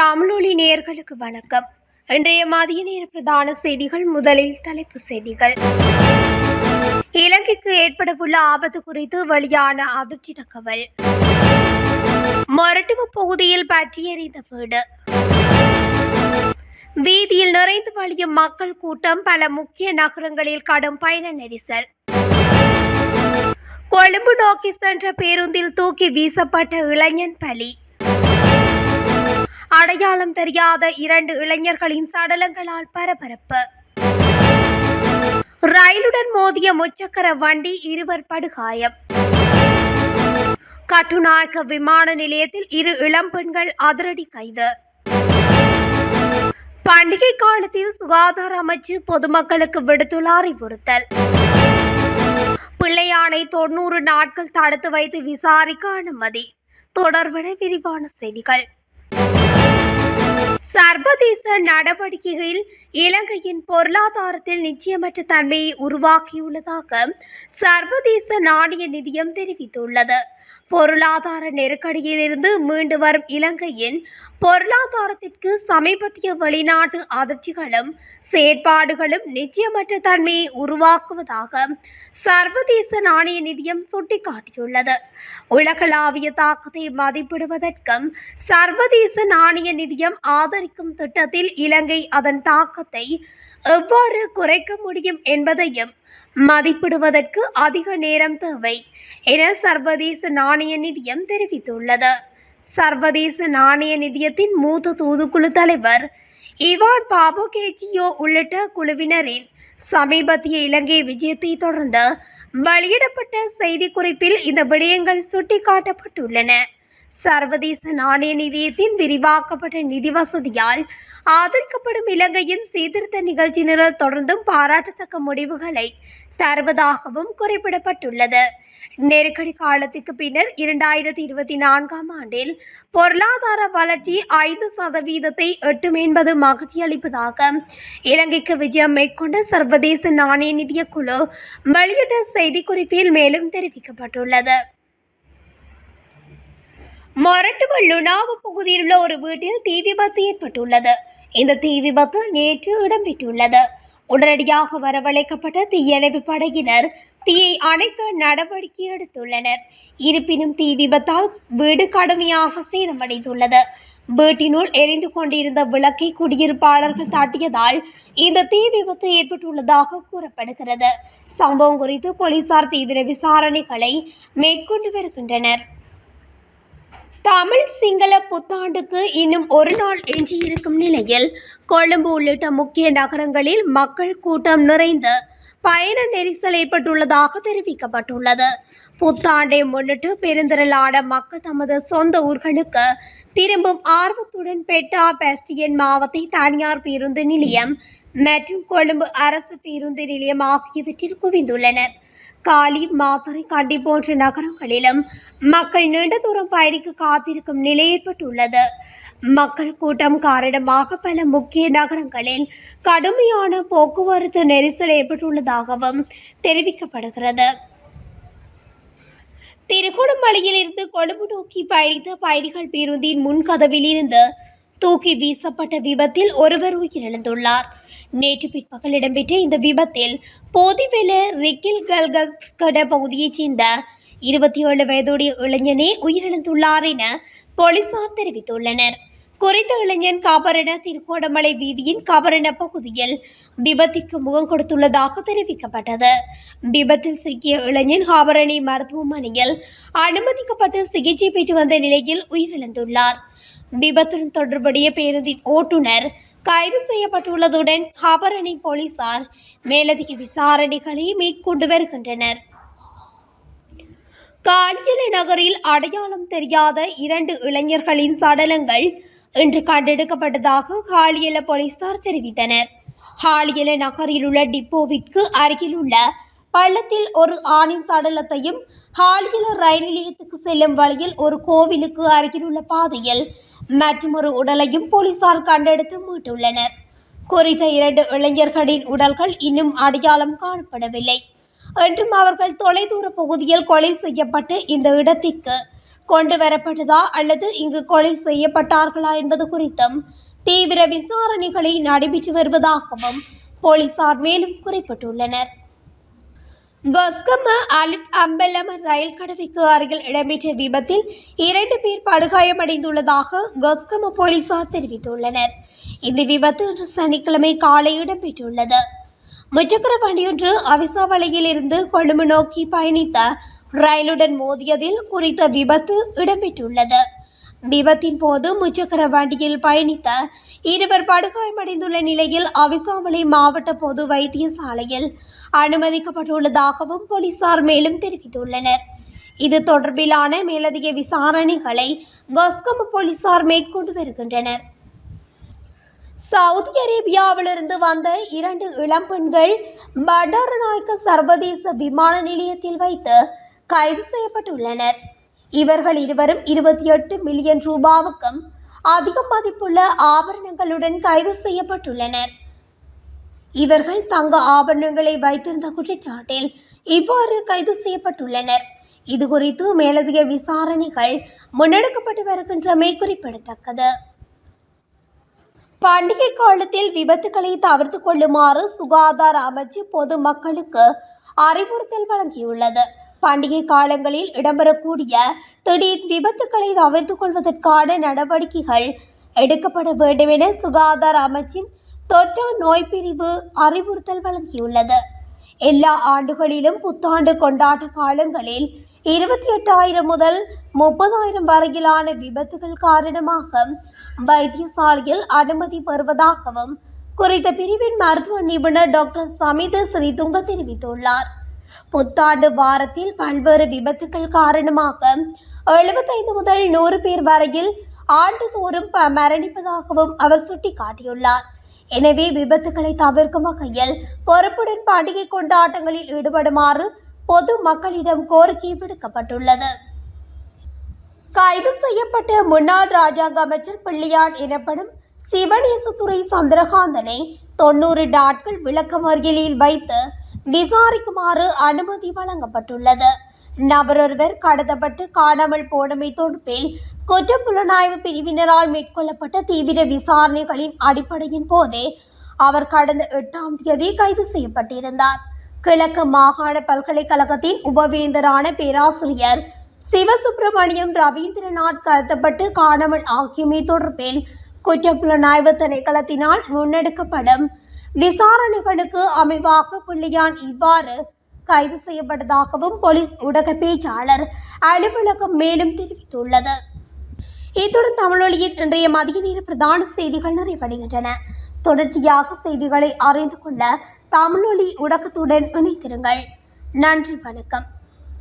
தமிழொலி நேயர்களுக்கு வணக்கம். இன்றைய மதிய நேர பிரதான செய்திகள் முதலில் தலைப்பு செய்திகள். இலங்கைக்கு ஏற்படவுள்ள ஆபத்து குறித்து வெளியான அதிர்ச்சி தகவல். மொரட்டுவ பகுதியில் பற்றி எறிந்த வீடு. வீதியில் நிறைந்து வழியும் மக்கள் கூட்டம் பல முக்கிய நகரங்களில் கடும் பயண நெரிசல். கொழும்பு நோக்கி சென்ற பேருந்தில் தூக்கி வீசப்பட்ட இளைஞன் பலி. அடையாளம் தெரியாத இரண்டு இளைஞர்களின் சடலங்களால் பரபரப்பு. ரயிலுடன் மோதிய முச்சக்கர வண்டி இருவர் படுகாயம். கட்டுநாயக்க விமான நிலையத்தில் இரு இளம் பெண்கள் அதிரடி கைது. பண்டிகை காலத்தில் சுகாதார அமைச்சு பொதுமக்களுக்கு விடுத்துள்ள அறிவுறுத்தல். பிள்ளையானை தொண்ணூறு நாட்கள் தடுத்து வைத்து விசாரிக்க அனுமதி. தொடர்பென விரிவான செய்திகள். சர்வதேச நடவடிக்கைகளில் இலங்கையின் பொருளாதாரத்தில் நிச்சயமற்ற தன்மையை உருவாக்கியுள்ளதாக சர்வதேச நாணய நிதியம் தெரிவித்துள்ளது. பொருளாதார நெருக்கடியிலிருந்து மீண்டு வரும் இலங்கையின் பொருளாதாரத்திற்கு சமீபத்திய வெளிநாட்டு அதிர்ச்சிகளும் செயற்பாடுகளும் நிச்சயமற்ற தன்மையை உருவாக்குவதாக சர்வதேச நாணய நிதியம் சுட்டிக்காட்டியுள்ளது. உலகளாவிய தாக்கத்தை மதிப்பிடுவதற்கும் சர்வதேச நாணய நிதியம் ஆதரிக்கும் திட்டத்தில் இலங்கை அதன் தாக்கத்தை எவ்வாறு குறைக்க முடியும் என்பதையும் மதிப்பிடுவதற்கு அதிக நேரம் தேவை என சர்வதேச நாணய நிதியம் தெரிவித்துள்ளது. சர்வதேச நாணய நிதியத்தின் மூத்த தூதுக்குழு தலைவர் இவான் பாபோகேச்சியோ உள்ளிட்ட குழுவினரின் சமீபத்திய இலங்கை விஜயத்தை தொடர்ந்து வெளியிடப்பட்ட செய்திக்குறிப்பில் இந்த விடயங்கள் சுட்டிக்காட்டப்பட்டுள்ளன. சர்வதேச நாணய நிதியத்தின் விரிவாக்கப்பட்ட நிதி வசதியால் ஆதரிக்கப்படும் இலங்கையின் சீர்திருத்த நிகழ்ச்சி நிரல் தொடர்ந்தும் பாராட்டத்தக்க முடிவுகளை தருவதாகவும் குறிப்பிடப்பட்டுள்ளது. நெருக்கடி காலத்துக்கு பின்னர் இரண்டாயிரத்தி இருபத்தி நான்காம் ஆண்டில் பொருளாதார வளர்ச்சி ஐந்து சதவீதத்தை எட்டும் என்பது மகிழ்ச்சி அளிப்பதாக இலங்கைக்கு விஜயம் மேற்கொண்ட சர்வதேச நாணய நிதிய குழு வெளியிட்ட செய்திக்குறிப்பில் மேலும் தெரிவிக்கப்பட்டுள்ளது. மொரட்டுவ லுணாவு பகுதியில் உள்ள ஒரு வீட்டில் தீ விபத்து ஏற்பட்டுள்ளது. இந்த தீ விபத்து நேற்று இடம்பெற்றுள்ளது. உடனடியாக வரவழைக்கப்பட்ட தீயணைப்பு படையினர் தீயை அணைக்க நடவடிக்கை எடுத்துள்ளனர். இருப்பினும் தீ விபத்தால் வீடு கடுமையாக சேதமடைந்துள்ளது. வீட்டினுள் எரிந்து கொண்டிருந்த விளக்கை குடியிருப்பாளர்கள் தாட்டியதால் இந்த தீ விபத்து ஏற்பட்டுள்ளதாக கூறப்படுகிறது. சம்பவம் குறித்து போலீசார் தீவிர விசாரணைகளை மேற்கொண்டு வருகின்றனர். தமிழ் சிங்கள புத்தாண்டுக்கு இன்னும் ஒரு நாள் எஞ்சியிருக்கும் நிலையில் கொழும்பு உள்ளிட்ட முக்கிய நகரங்களில் மக்கள் கூட்டம் நிறைந்து பயண நெரிசல் ஏற்பட்டுள்ளதாக தெரிவிக்கப்பட்டுள்ளது. புத்தாண்டை முன்னிட்டு பெருந்திரளான மக்கள் தமது சொந்த ஊர்களுக்கு திரும்பும் ஆர்வத்துடன் பெட்டா பெஸ்டியன் மாவட்ட தனியார் பேருந்து நிலையம் மற்றும் கொழும்பு அரசு பேருந்து நிலையம் ஆகியவற்றில் குவிந்துள்ளனர். காலி மாத்தரை கண்டி போன்ற நகரங்களிலும் மக்கள் நீண்ட தூரம் பயணிக்க காத்திருக்கும் நிலை ஏற்பட்டுள்ளது. மக்கள் கூட்டம் காரணமாக பல முக்கிய நகரங்களில் கடுமையான போக்குவரத்து நெரிசல் ஏற்பட்டுள்ளதாகவும் தெரிவிக்கப்படுகிறது. திருகோணமலையில் இருந்து கொழும்பு நோக்கி பயணித்த பயணிகள் பேருந்தின் முன்கதவில் இருந்து தூக்கி வீசப்பட்ட விபத்தில் ஒருவர் உயிரிழந்துள்ளார். நேற்று பிற்பகல் இடம்பெற்ற இந்த விபத்தில் போதிவெல ரிக்கில் கல்கஸ்கட பகுதியைச் சேர்ந்த இருபத்தி ஏழு வயதுடைய இளைஞனே உயிரிழந்துள்ளார் என போலீசார் தெரிவித்துள்ளனர். குறித்த இளைஞன் காபரண திருகோணமலை வீதியின் காபரண பகுதியில் விபத்திற்கு முகம் கொடுத்துள்ளதாக தெரிவிக்கப்பட்டது. விபத்தில் சிக்கிய இளைஞன் காபரணி மருத்துவமனையில் அனுமதிக்கப்பட்டு சிகிச்சை பெற்று வந்த நிலையில் உயிரிழந்துள்ளார். விபத்துடன் தொடர்புடைய பேருந்தின் ஓட்டுநர் கைது செய்யப்பட்டுள்ளதுடன் ஹபரணி போலீசார் மேலதிக விசாரணைகளை மேற்கொண்டு வருகின்றனர். காஞ்சில நகரில் அடையாளம் தெரியாத இரண்டு இளைஞர்களின் சடலங்கள் இன்று கண்டெடுக்கப்பட்டதாக ஹாலியல போலீசார் தெரிவித்தனர். ஹாலியல நகரில் உள்ள டிப்போவிற்கு அருகில் உள்ள பள்ளத்தில் ஒரு ஆணின் சடலத்தையும் ஹாலியல ரயில் நிலையத்துக்கு செல்லும் வழியில் ஒரு கோவிலுக்கு அருகில் உள்ள பாதையில் மற்றொரு உடலையும் போலீசார் கண்டெடுத்து மீட்டுள்ளனர். குறித்த இரண்டு இளைஞர்களின் உடல்கள் இன்னும் அடையாளம் காணப்படவில்லை. என்றும் அவர்கள் தொலைதூர பகுதியில் கொலை செய்யப்பட்டு இந்த இடத்திற்கு கொண்டு வரப்பட்டதா அல்லது இங்கு கொலை செய்யப்பட்டார்களா என்பது குறித்தும் தீவிர விசாரணைகளை நடைபெற்று வருவதாகவும் போலீசார் மேலும் குறிப்பிட்டுள்ளனர். கொஸ்கம் அலிட் அம்பலம் ரயில் கடவைக்கு அருகில் இடம்பெற்ற விபத்தில் இரண்டு பேர் படுகாயமடைந்துள்ளதாக கொஸ்கம போலீசார் தெரிவித்துள்ளனர் இந்த விபத்து இன்று சனிக்கிழமை காலை இடம்பெற்றுள்ளது முச்சக்கர வண்டியொன்று அவிசாவளையில் இருந்து கொழும்பு நோக்கி பயணித்த ரயிலுடன் மோதியதில் குறித்த விபத்து இடம்பெற்றுள்ளது விபத்தின் போது முச்சக்கர வண்டியில் பயணித்த இருவர் படுகாயமடைந்துள்ள நிலையில் அவிசாமலை மாவட்ட பொது வைத்தியசாலையில் அனுமதிக்கப்பட்டுள்ளதாகவும் போலீசார் மேலும் தெரிவித்துள்ளனர். இது தொடர்பிலான மேலதிக விசாரணைகளை கொஸ்கம் போலீசார் மேற்கொண்டு வருகின்றனர். சவுதி அரேபியாவிலிருந்து வந்த இரண்டு இளம் பெண்கள் பண்டாரநாயக்க சர்வதேச விமான நிலையத்தில் வைத்து கைது செய்யப்பட்டுள்ளனர். இவர்கள் இருவரும் இருபத்தி எட்டு மில்லியன் ரூபாவுக்கும் அதிக மதிப்புள்ள ஆபரணங்களுடன் கைது செய்யப்பட்டுள்ளனர். இவர்கள் தங்க ஆபரணங்களை வைத்திருந்த குற்றச்சாட்டில் இவ்வாறு கைது செய்யப்பட்டுள்ளனர். இது குறித்து மேலதிக விசாரணைகள் முன்னெடுக்கப்பட்டு வருகின்றமை குறிப்பிடத்தக்கது. பண்டிகை காலத்தில் விபத்துகளை தவிர்த்து கொள்ளுமாறு சுகாதார அமைச்சு பொதுமக்களுக்கு அறிவுறுத்தல் வழங்கியுள்ளது. பண்டிகை காலங்களில் இடம்பெறக்கூடிய திடீர் விபத்துக்களை தவிர்த்து கொள்வதற்கான நடவடிக்கைகள் எடுக்கப்பட வேண்டும் என சுகாதார அமைச்சின் தொற்று நோய் பிரிவு அறிவுறுத்தல் வழங்கியுள்ளது. எல்லா ஆண்டுகளிலும் புத்தாண்டு கொண்டாட்ட காலங்களில் இருபத்தி எட்டாயிரம் முதல் முப்பதாயிரம் வரையிலான விபத்துகள் காரணமாக வைத்தியசாலையில் அனுமதி பெறுவதாகவும் குறித்த பிரிவின் மருத்துவ நிபுணர் டாக்டர் சமித ஸ்ரீதுங்க தெரிவித்துள்ளார். புத்தாண்டு வாரத்தில் பல்வேறு விபத்துகள் காரணமாக எழுபத்தைந்து முதல் நூறு பேர் வரையில் ஆண்டுதோறும் மரணிப்பதாகவும் அவர் சுட்டிக்காட்டியுள்ளார். எனவே விபத்துகளை தவிர்க்கும் வகையில் பொறுப்புடன் பண்டிகை கொண்டாட்டங்களில் ஈடுபடுமாறு பொது மக்களிடம் கோரிக்கை விடுக்கப்பட்டுள்ளது. கைது செய்யப்பட்ட முன்னாள் ராஜாங்க அமைச்சர் பிள்ளையான் எனப்படும் சிவநேசத்துறை சந்திரகாந்தனை தொண்ணூறு நாட்கள் விளக்கமறியலில் வைத்து விசாரிக்குமாறு அனுமதி வழங்கப்பட்டுள்ளது. நபரொருவர் கடத்தப்பட்டு காணாமல் போனமை தொடர்பில் குற்றப்புலனாய்வு பிரிவினரால் மேற்கொள்ளப்பட்ட தீவிர விசாரணைகளின் அடிப்படையின் போதே அவர் கடந்த எட்டாம் தேதி கைது செய்யப்பட்டிருந்தார். கிழக்கு மாகாண பல்கலைக்கழகத்தின் உபவேந்தரான பேராசிரியர் சிவசுப்பிரமணியம் ரவீந்திரநாத் கடத்தப்பட்டு காணாமல் ஆகியமை தொடர்பில் குற்றப்புலனாய்வு திணைக்களத்தினால் முன்னெடுக்கப்படும் விசாரணைகளுக்கு அமைவாக பிள்ளையான் இவ்வாறு கைது செய்யப்பட்டதாகவும் போலீஸ் ஊடக பேச்சாளர் அலுவலகம் மேலும் தெரிவித்துள்ளது. இத்துடன் தமிழொலியின் இன்றைய மதிய நேர பிரதான செய்திகள் நிறைவடைகின்றன. தொடர்ச்சியாக செய்திகளை அறிந்து கொள்ள தமிழொலி ஊடகத்துடன் இணைத்திருங்கள் நன்றி வணக்கம்.